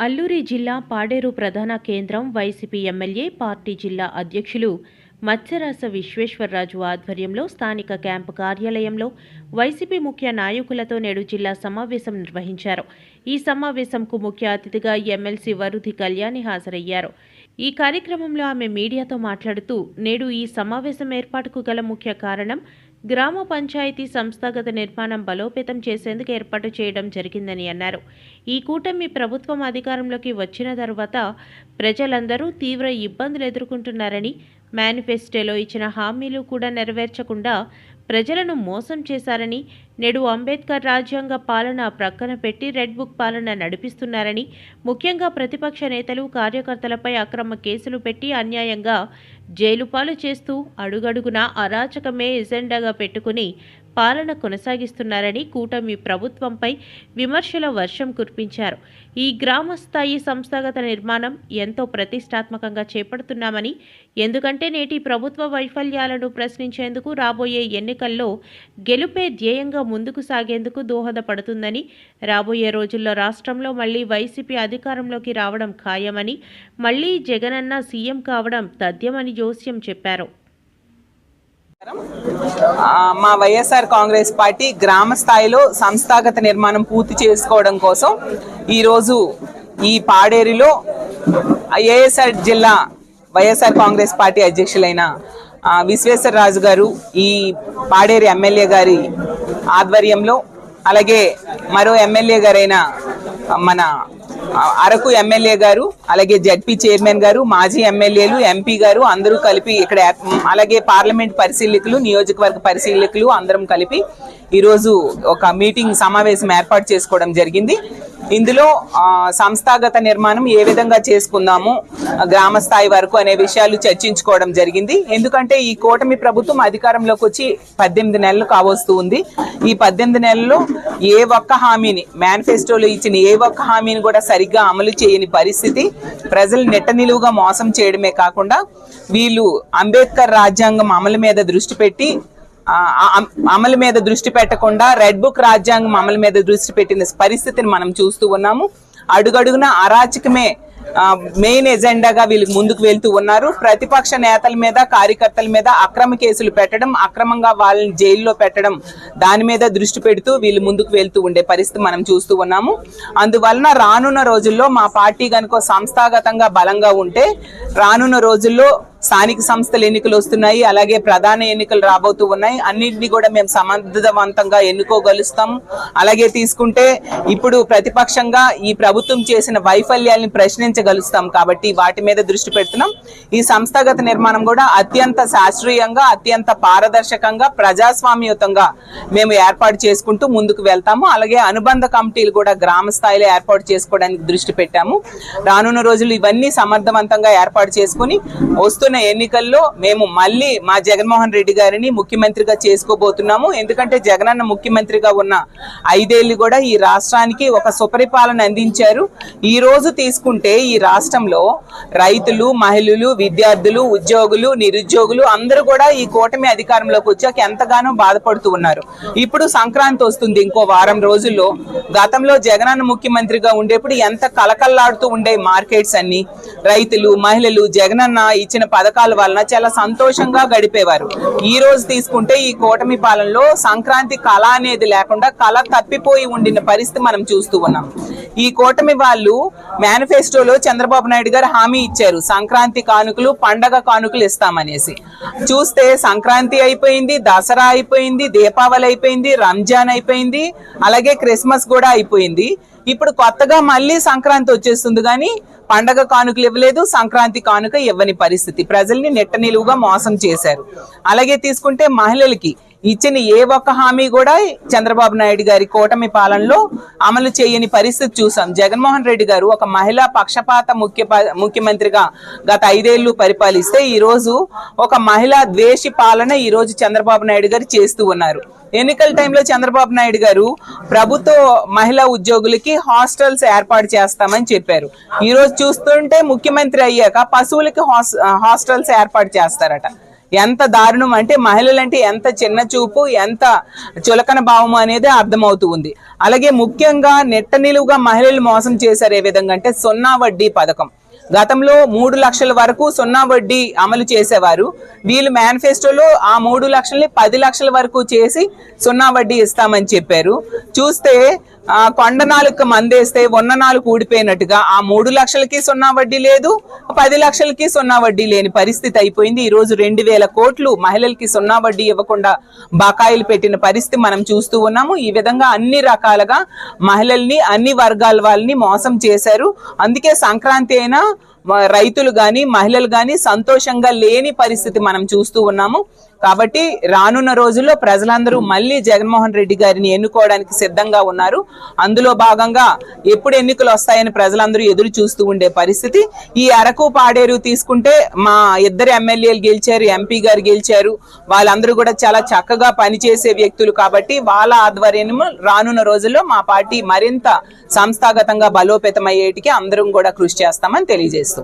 అల్లూరి జిల్లా పాడేరు ప్రధాన కేంద్రం వైసీపీ ఎమ్మెల్యే పార్టీ జిల్లా అధ్యక్షులు మత్స్యరాస విశ్వేశ్వరరాజు ఆధ్వర్యంలో స్థానిక క్యాంపు కార్యాలయంలో వైసీపీ ముఖ్య నాయకులతో నేడు జిల్లా సమావేశం నిర్వహించారు. ఈ సమావేశంకు ముఖ్య అతిథిగా ఎమ్మెల్సీ వరుధి కళ్యాణి హాజరయ్యారు. ఈ కార్యక్రమంలో ఆమె మీడియాతో మాట్లాడుతూ నేడు ఈ సమావేశం ఏర్పాటుకు గల ముఖ్య కారణం గ్రామ పంచాయతీ సంస్థాగత నిర్మాణం బలోపేతం చేసేందుకు ఏర్పాటు చేయడం జరిగిందని అన్నారు. ఈ కూటమి ప్రభుత్వం అధికారంలోకి వచ్చిన తర్వాత ప్రజలందరూ తీవ్ర ఇబ్బందులు ఎదుర్కొంటున్నారని మేనిఫెస్టోలో ఇచ్చిన హామీలు కూడా నెరవేర్చకుండా ప్రజలను మోసం చేశారని నేడు అంబేద్కర్ రాజ్యాంగ పాలన ప్రక్కన పెట్టి రెడ్ బుక్ పాలన నడిపిస్తున్నారని ముఖ్యంగా ప్రతిపక్ష నేతలు కార్యకర్తలపై అక్రమ కేసులు పెట్టి అన్యాయంగా జైలుపాలు చేస్తూ అడుగడుగునా అరాచకమే ఎజెండాగా పెట్టుకుని పాలన కొనసాగిస్తున్నారని కూటమి ప్రభుత్వంపై విమర్శల వర్షం కురిపించారు. ఈ గ్రామ స్థాయి సంస్థాగత నిర్మాణం ఎంతో ప్రతిష్టాత్మకంగా చేపడుతున్నామని ఎందుకంటే నేటి ప్రభుత్వ వైఫల్యాలను ప్రశ్నించేందుకు రాబోయే ఎన్నికల్లో గెలుపే ధ్యేయంగా ముందుకు సాగేందుకు దోహదపడుతుందని రాబోయే రోజుల్లో రాష్ట్రంలో మళ్ళీ వైసీపీ అధికారంలోకి రావడం ఖాయమని మళ్ళీ జగనన్న సీఎం కావడం తథ్యమని జోస్యం చెప్పారు. మా వైఎస్ఆర్ కాంగ్రెస్ పార్టీ గ్రామ స్థాయిలో సంస్థాగత నిర్మాణం పూర్తి చేసుకోవడం కోసం ఈరోజు ఈ పాడేరులో ఏఎస్ఆర్ జిల్లా వైఎస్ఆర్ కాంగ్రెస్ పార్టీ అధ్యక్షులైన విశ్వేశ్వరరాజు గారు ఈ పాడేరు ఎమ్మెల్యే గారి ఆధ్వర్యంలో అలాగే మరో ఎమ్మెల్యే గారైన మన అరకు ఎమ్మెల్యే గారు అలాగే జడ్పీ చైర్మన్ గారు మాజీ ఎమ్మెల్యేలు ఎంపీ గారు అందరూ కలిపి ఇక్కడ అలాగే పార్లమెంట్ పరిశీలకులు నియోజకవర్గ పరిశీలకులు అందరం కలిపి ఈరోజు ఒక మీటింగ్ సమావేశం ఏర్పాటు చేసుకోవడం జరిగింది. ఇందులో సంస్థాగత నిర్మాణం ఏ విధంగా చేసుకుందాము గ్రామస్థాయి గ్రామ స్థాయి వరకు అనే విషయాలు చర్చించుకోవడం జరిగింది. ఎందుకంటే ఈ కూటమి ప్రభుత్వం అధికారంలోకి వచ్చి పద్దెనిమిది నెలలు కావస్తూ ఉంది. ఈ పద్దెనిమిది నెలల్లో ఏ ఒక్క హామీని మేనిఫెస్టోలో ఇచ్చిన ఏ ఒక్క హామీని కూడా సరిగ్గా అమలు చేయని పరిస్థితి ప్రజలు నెట్ట నిలువుగా మోసం చేయడమే కాకుండా వీళ్ళు అంబేద్కర్ రాజ్యాంగం అమలు మీద దృష్టి పెట్టి అమలు మీద దృష్టి పెట్టకుండా రెడ్ బుక్ రాజ్యాంగం అమలు మీద దృష్టి పెట్టిన పరిస్థితిని మనం చూస్తూ ఉన్నాము. అడుగడుగున అరాచకమే మెయిన్ ఎజెండాగా వీళ్ళు ముందుకు వెళ్తూ ఉన్నారు. ప్రతిపక్ష నేతల మీద కార్యకర్తల మీద అక్రమ కేసులు పెట్టడం అక్రమంగా వాళ్ళని జైల్లో పెట్టడం దాని మీద దృష్టి పెడుతూ వీళ్ళు ముందుకు వెళ్తూ ఉండే పరిస్థితి మనం చూస్తూ ఉన్నాము. అందువలన రానున్న రోజుల్లో మా పార్టీ కనుక సంస్థాగతంగా బలంగా ఉంటే రానున్న రోజుల్లో స్థానిక సంస్థల ఎన్నికలు వస్తున్నాయి అలాగే ప్రధాన ఎన్నికలు రాబోతూ ఉన్నాయి. అన్నింటినీ కూడా మేము సమర్థవంతంగా ఎన్నుకోగలుస్తాం. అలాగే తీసుకుంటే ఇప్పుడు ప్రతిపక్షంగా ఈ ప్రభుత్వం చేసిన వైఫల్యాల్ని ప్రశ్నించగలుస్తాం కాబట్టి వాటి మీద దృష్టి పెడుతున్నాం. ఈ సంస్థాగత నిర్మాణం కూడా అత్యంత శాస్త్రీయంగా అత్యంత పారదర్శకంగా ప్రజాస్వామ్యయుతంగా మేము ఏర్పాటు చేసుకుంటూ ముందుకు వెళ్తాము. అలాగే అనుబంధ కమిటీలు కూడా గ్రామ స్థాయిలో ఏర్పాటు చేసుకోవడానికి దృష్టి పెట్టాము. రానున్న రోజులు ఇవన్నీ సమర్థవంతంగా ఏర్పాటు చేసుకుని వస్తున్న ఎన్నికల్లో మేము మళ్ళీ మా జగన్మోహన్ రెడ్డి గారిని ముఖ్యమంత్రిగా చేసుకోబోతున్నాము. ఎందుకంటే జగనన్న ముఖ్యమంత్రిగా ఉన్న ఐదేళ్ళు కూడా ఈ రాష్ట్రానికి ఒక సుపరిపాలన అందించారు. ఈ రోజు తీసుకుంటే ఈ రాష్ట్రంలో రైతులు మహిళలు విద్యార్థులు ఉద్యోగులు నిరుద్యోగులు అందరూ కూడా ఈ కూటమి అధికారంలోకి వచ్చాక ఎంతగానో బాధపడుతూ ఉన్నారు. ఇప్పుడు సంక్రాంతి వస్తుంది ఇంకో వారం రోజుల్లో. గతంలో జగనన్న ముఖ్యమంత్రిగా ఉండేప్పుడు ఎంత కలకల్లాడుతూ ఉండే మార్కెట్స్ అన్ని రైతులు మహిళలు జగనన్న ఇచ్చిన పథకాల వలన చాలా సంతోషంగా గడిపేవారు. ఈ రోజు తీసుకుంటే ఈ కూటమి పాలనలో సంక్రాంతి కళ అనేది లేకుండా కళ తప్పిపోయి ఉండిన పరిస్థితి మనం చూస్తూ ఉన్నాం. ఈ కూటమి వాళ్ళు మేనిఫెస్టోలో చంద్రబాబు నాయుడు గారు హామీ ఇచ్చారు. సంక్రాంతి కానుకలు పండగ కానుకలు ఇస్తామనేసి. చూస్తే సంక్రాంతి అయిపోయింది దసరా అయిపోయింది దీపావళి అయిపోయింది రంజాన్ అయిపోయింది అలాగే క్రిస్మస్ కూడా అయిపోయింది. ఇప్పుడు కొత్తగా మళ్ళీ సంక్రాంతి వచ్చేస్తుంది కానీ పండగ కానుకలు ఇవ్వలేదు సంక్రాంతి కానుక ఇవ్వని పరిస్థితి. ప్రజల్ని నెట్ట నిలువుగా మోసం చేశారు. అలాగే తీసుకుంటే మహిళలకి ఇచ్చిన ఏ ఒక్క హామీ కూడా చంద్రబాబు నాయుడు గారి కూటమి పాలనలో అమలు చేయని పరిస్థితి చూసాం. జగన్మోహన్ రెడ్డి గారు ఒక మహిళా పక్షపాత ముఖ్య ముఖ్యమంత్రిగా గత ఐదేళ్ళు పరిపాలిస్తే ఈరోజు ఒక మహిళా ద్వేషి పాలన ఈరోజు చంద్రబాబు నాయుడు గారు చేస్తూ ఉన్నారు. ఎన్నికల టైంలో చంద్రబాబు నాయుడు గారు ప్రభుత్వ మహిళా ఉద్యోగులకి హాస్టల్స్ ఏర్పాటు చేస్తామని చెప్పారు. ఈరోజు చూస్తుంటే ముఖ్యమంత్రి అయ్యాక పశువులకి హాస్టల్స్ ఏర్పాటు చేస్తారట. ఎంత దారుణం అంటే మహిళలంటే ఎంత చిన్న చూపు ఎంత చులకన భావం అనేది అర్థమవుతూ ఉంది. అలాగే ముఖ్యంగా నెట్ట నిలువుగా మహిళలు మోసం చేశారు ఏ విధంగా అంటే సున్నా వడ్డీ పథకం. గతంలో మూడు లక్షల వరకు సున్నా వడ్డీ అమలు చేసేవారు. వీళ్ళు మేనిఫెస్టోలో ఆ మూడు లక్షల్ని పది లక్షల వరకు చేసి సున్నా వడ్డీ ఇస్తామని చెప్పారు. చూస్తే కొండ నాలుగు మందేస్తే ఉన్న నాలుగు ఊడిపోయినట్టుగా ఆ మూడు లక్షలకి సున్నా వడ్డీ లేదు పది లక్షలకి సున్నా వడ్డీ లేని పరిస్థితి అయిపోయింది. ఈ రోజు రెండు వేల కోట్లు మహిళలకి సున్నా వడ్డీ ఇవ్వకుండా బకాయిలు పెట్టిన పరిస్థితి మనం చూస్తూ ఉన్నాము. ఈ విధంగా అన్ని రకాలుగా మహిళల్ని అన్ని వర్గాల వాళ్ళని మోసం చేశారు. అందుకే సంక్రాంతి అయినా రైతులు కానీ మహిళలు కానీ సంతోషంగా లేని పరిస్థితి మనం చూస్తూ ఉన్నాము. కాబట్టి రానున్న రోజుల్లో ప్రజలందరూ మళ్ళీ జగన్మోహన్ రెడ్డి గారిని ఎన్నుకోవడానికి సిద్ధంగా ఉన్నారు. అందులో భాగంగా ఎప్పుడు ఎన్నికలు వస్తాయని ప్రజలందరూ ఎదురు చూస్తూ ఉండే పరిస్థితి. ఈ అరకు పాడేరు తీసుకుంటే మా ఇద్దరు ఎమ్మెల్యేలు గెలిచారు ఎంపీ గారు గెలిచారు. వాళ్ళందరూ కూడా చాలా చక్కగా పనిచేసే వ్యక్తులు కాబట్టి వాళ్ళ ఆధ్వర్యంలో రానున్న రోజుల్లో మా పార్టీ మరింత సంస్థాగతంగా బలోపేతం అయ్యేటికి అందరం కూడా కృషి చేస్తామని తెలియజేస్తూ